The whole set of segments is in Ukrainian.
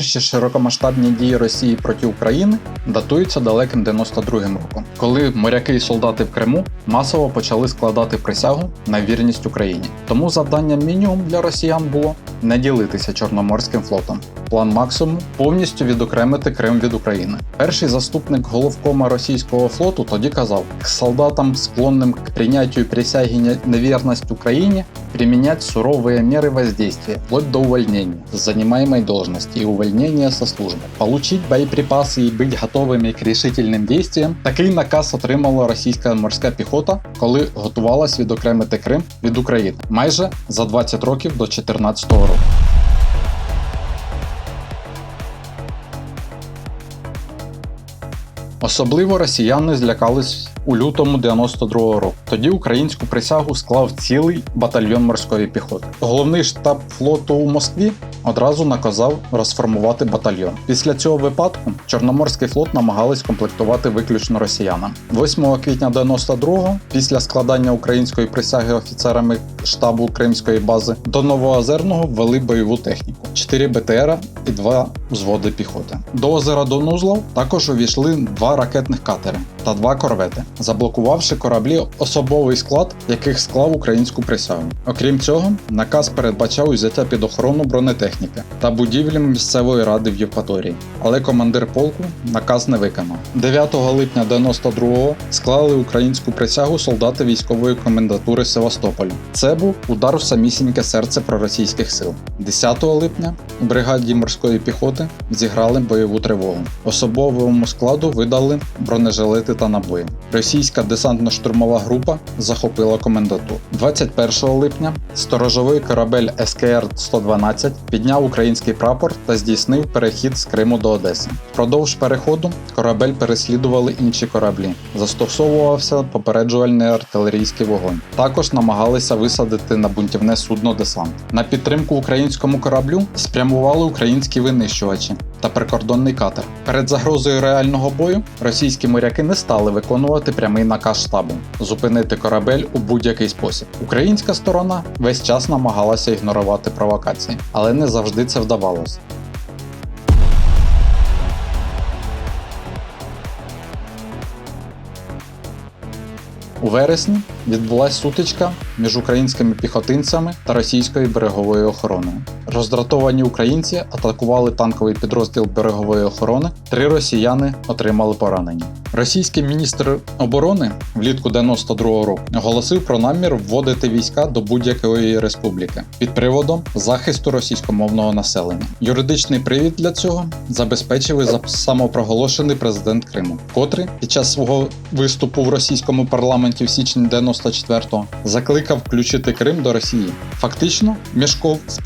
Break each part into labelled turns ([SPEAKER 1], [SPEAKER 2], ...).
[SPEAKER 1] перші широкомасштабні дії Росії проти України датуються далеким 92-м роком, коли моряки і солдати в Криму масово почали складати присягу на вірність Україні. Тому завданням мінімум для росіян було не ділитися Чорноморським флотом. План максимум повністю відокремити Крим від України. Перший заступник головкома російського флоту тоді казав: солдатам, склонним к принятию присяги на неверность Украине, применять суровые меры воздействия, вплоть до увольнения с занимаемой должности и увольнения со службы. Получить боеприпасы и быть готовыми к решительним действиям. Такий наказ отримала російська морська піхота, коли готувалась відокремити Крим від України майже за 20 років до 2014 року. Особливо росіяни злякались у лютому 92-го року. Тоді українську присягу склав цілий батальйон морської піхоти. Головний штаб флоту у Москві одразу наказав розформувати батальйон. Після цього випадку Чорноморський флот намагались комплектувати виключно росіянам. 8 квітня 92-го, після складання української присяги офіцерами штабу Кримської бази, до Новоозерного ввели бойову техніку: 4 БТР і 2 взводи піхоти. До озера Донузлов також увійшли два ракетних катери та два корвети, заблокувавши кораблі особовий склад, яких склав українську присягу. Окрім цього, наказ передбачав узяття під охорону бронетехніки та будівлі місцевої ради в Євпаторії, але командир полку наказ не виконав. 9 липня 92-го склали українську присягу солдати військової комендатури Севастополя. Це був удар в самісіньке серце проросійських сил. 10 липня у бригаді морської піхоти зіграли бойову тривогу. Особовому складу видали бронежилети та набої. Російська десантно-штурмова група захопила комендатуру. 21 липня сторожовий корабель СКР-112 підняв український прапор та здійснив перехід з Криму до Одеси. Впродовж переходу корабель переслідували інші кораблі. Застосовувався попереджувальний артилерійський вогонь. Також намагалися висадити на бунтівне судно десант. На підтримку українському кораблю спрямували українські винищувачі та прикордонний катер. Перед загрозою реального бою російські моряки не стали виконувати прямий наказ штабу зупинити корабель у будь-який спосіб. Українська сторона весь час намагалася ігнорувати провокації, але не завжди це вдавалося. У вересні відбулася сутичка між українськими піхотинцями та російською береговою охороною. Роздратовані українці атакували танковий підрозділ берегової охорони. Три росіяни отримали поранення. Російський міністр оборони влітку 92-го року оголосив про намір вводити війська до будь-якої республіки під приводом захисту російськомовного населення. Юридичний привід для цього забезпечив самопроголошений президент Криму, котрий під час свого виступу в російському парламенті в січні 94-го закликав включити Крим до Росії. Фактично, Мішков з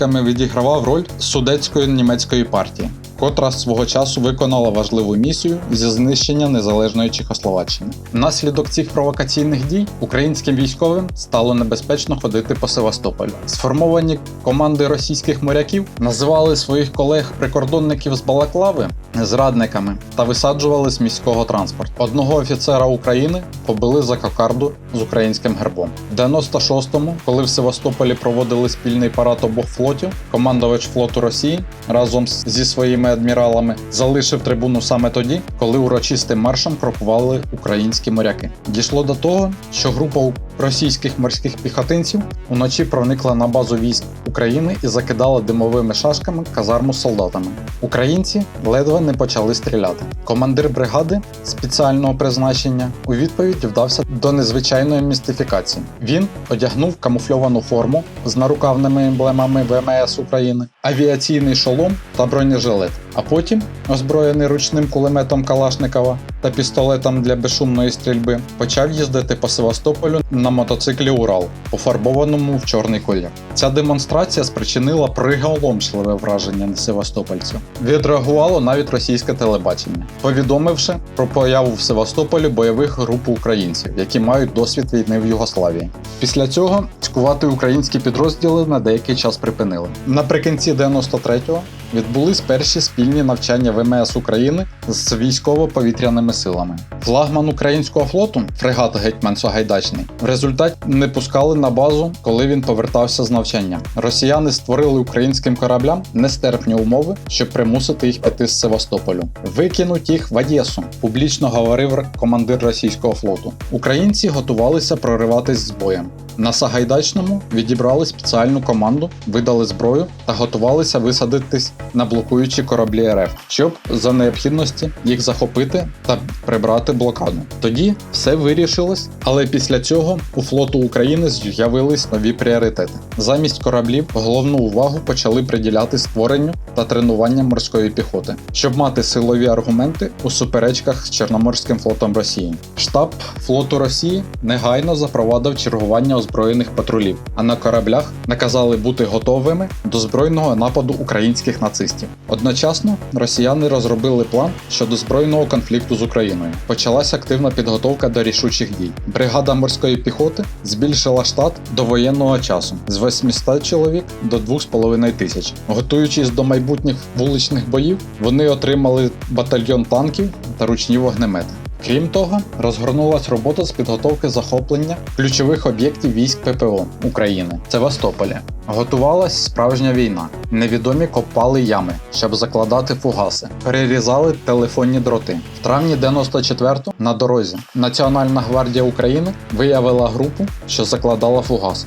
[SPEAKER 1] прибічниками відігравав роль судецької німецької партії, котра свого часу виконала важливу місію зі знищення незалежної Чехословаччини. Внаслідок цих провокаційних дій українським військовим стало небезпечно ходити по Севастополю. Сформовані команди російських моряків називали своїх колег-прикордонників з Балаклави зрадниками та висаджували з міського транспорту. Одного офіцера України побили за кокарду з українським гербом. В 96-му, коли в Севастополі проводили спільний парад обох флотів, командувач флоту Росії разом зі своїми адміралами залишив трибуну саме тоді, коли урочистим маршем крокували українські моряки. Дійшло до того, що група російських морських піхотинців уночі проникла на базу військ України і закидала димовими шашками казарму з солдатами. Українці ледве не почали стріляти. Командир бригади спеціального призначення у відповідь вдався до незвичайної містифікації. Він одягнув камуфльовану форму з нарукавними емблемами ВМС України, авіаційний шолом та бронежилет. А потім, озброєний ручним кулеметом Калашникова та пістолетом для безшумної стрільби, почав їздити по Севастополю на мотоциклі Урал, пофарбованому в чорний колір. Ця демонстрація спричинила приголомшливе враження на севастопольців. Відреагувало навіть російське телебачення, повідомивши про появу в Севастополі бойових груп українців, які мають досвід війни в Югославії. Після цього цькувати українські підрозділи на деякий час припинили. Наприкінці 93-го відбулись перші спільні навчання ВМС України з військово-повітряними силами. Флагман українського флоту, фрегат Гетьман Сагайдачний, в результаті не пускали на базу, коли він повертався з навчання. Росіяни створили українським кораблям нестерпні умови, щоб примусити їх піти з Севастополю. Викинуть їх в Одесу, публічно говорив командир російського флоту. Українці готувалися прориватись з боєм. На Сагайдачному відібрали спеціальну команду, видали зброю та готувалися висадитись на блокуючі кораблі РФ, щоб за необхідності їх захопити та прибрати блокаду. Тоді все вирішилось, але після цього у флоту України з'явились нові пріоритети. Замість кораблів головну увагу почали приділяти створенню та тренуванням морської піхоти, щоб мати силові аргументи у суперечках з Чорноморським флотом Росії. Штаб флоту Росії негайно запровадив чергування озброєних патрулів, а на кораблях наказали бути готовими до збройного нападу українських нацистів. Одночасно росіяни розробили план щодо збройного конфлікту з Україною. Почалась активна підготовка до рішучих дій. Бригада морської піхоти збільшила штат до воєнного часу з 800 чоловік до 2,5 тисяч. Готуючись до майбутніх вуличних боїв, вони отримали батальйон танків та ручні вогнемети. Крім того, розгорнулась робота з підготовки захоплення ключових об'єктів військ ППО України в Севастополі. Готувалась справжня війна. Невідомі копали ями, щоб закладати фугаси, перерізали телефонні дроти. В травні 94-го на дорозі Національна гвардія України виявила групу, що закладала фугас.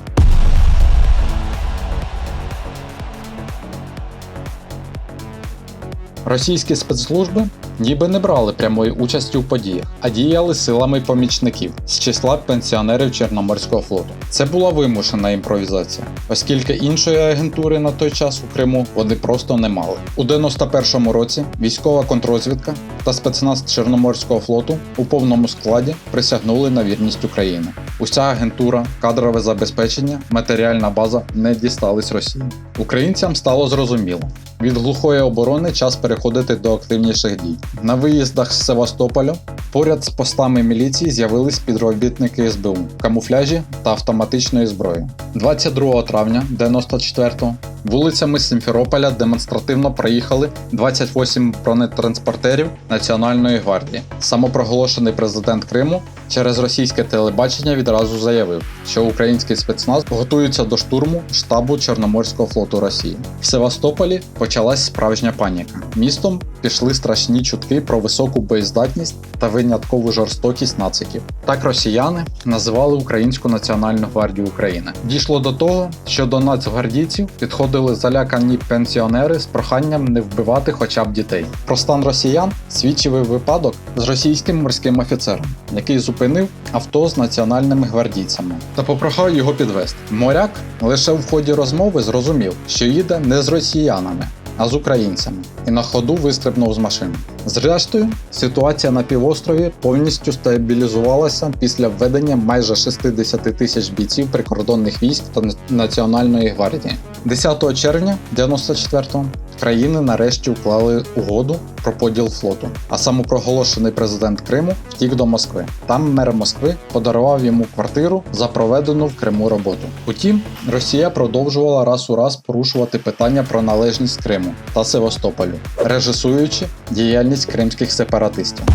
[SPEAKER 1] Російські спецслужби ніби не брали прямої участі у подіях, а діяли силами помічників з числа пенсіонерів Чорноморського флоту. Це була вимушена імпровізація, оскільки іншої агентури на той час у Криму вони просто не мали. У 91-му році військова контрозвідка та спецназ Чорноморського флоту у повному складі присягнули на вірність України. Уся агентура, кадрове забезпечення, матеріальна база не дістались Росії. Українцям стало зрозуміло. Від глухої оборони час переходити до активніших дій. На виїздах з Севастополя поряд з постами міліції з'явились співробітники СБУ, камуфляжі та автоматичної зброї. 22 травня 94-го вулицями Сімферополя демонстративно проїхали 28 бронетранспортерів Національної гвардії. Самопроголошений президент Криму через російське телебачення відразу заявив, що український спецназ готується до штурму штабу Чорноморського флоту Росії. В Севастополі почалась справжня паніка. Містом пішли страшні чутки про високу боєздатність та виняткову жорстокість нациків. Так росіяни називали Українську національну гвардію України. Дійшло до того, що до нацгвардійців підходили залякані пенсіонери з проханням не вбивати хоча б дітей. Про стан росіян свідчив випадок з російським морським офіцером, який зупинив авто з національними гвардійцями та попрохав його підвести. Моряк лише в ході розмови зрозумів, що їде не з росіянами, а з українцями, і на ходу вистрибнув з машини. Зрештою, ситуація на півострові повністю стабілізувалася після введення майже 60 тисяч бійців прикордонних військ та Національної гвардії. 10 червня 94-го країни нарешті уклали угоду про поділ флоту, а самопроголошений президент Криму втік до Москви. Там мер Москви подарував йому квартиру за проведену в Криму роботу. Утім, Росія продовжувала раз у раз порушувати питання про належність Криму та Севастополю, режисуючи діяльність кримських сепаратистів.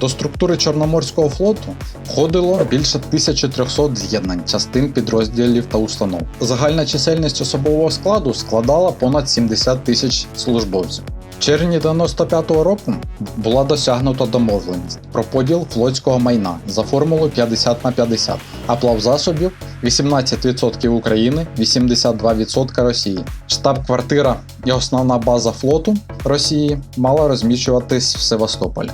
[SPEAKER 1] До структури Чорноморського флоту входило більше 1300 з'єднань, частин підрозділів та установ. Загальна чисельність особового складу складала понад 70 тисяч службовців. В червні 95-го року була досягнута домовленість про поділ флотського майна за формулою 50 на 50, а плавзасобів 18% України, 82% Росії. Штаб-квартира і основна база флоту Росії мала розміщуватись в Севастополі.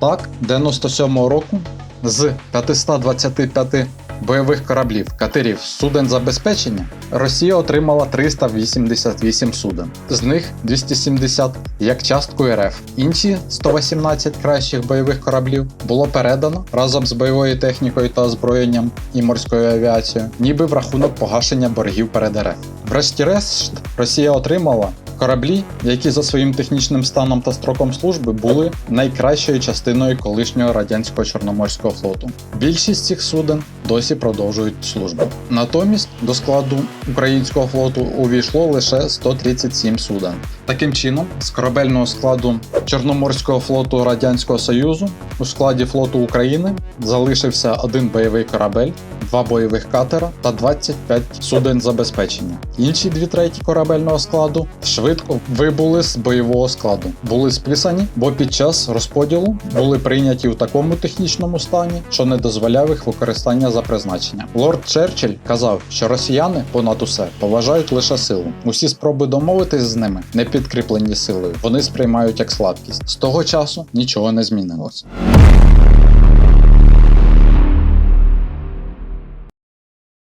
[SPEAKER 1] Так, 97-го року з 525 бойових кораблів, катерів, суден забезпечення Росія отримала 388 суден, з них 270 як частку РФ. Інші 118 кращих бойових кораблів було передано разом з бойовою технікою та озброєнням і морською авіацією, ніби в рахунок погашення боргів перед РФ. Врешті-решт, Росія отримала кораблі, які за своїм технічним станом та строком служби були найкращою частиною колишнього радянського чорноморського флоту. Більшість цих суден досі продовжують службу. Натомість до складу українського флоту увійшло лише 137 суден. Таким чином, з корабельного складу Чорноморського флоту Радянського Союзу у складі флоту України залишився один бойовий корабель, два бойових катера та 25 суден забезпечення. Інші дві треті корабельного складу швидко вибули з бойового складу, були списані, бо під час розподілу були прийняті у такому технічному стані, що не дозволяв їх використання за призначенням. Лорд Черчилль казав, що росіяни понад усе поважають лише силу. Усі спроби домовитись з ними не підкріплені силою. Вони сприймають як слабкість. З того часу нічого не змінилось.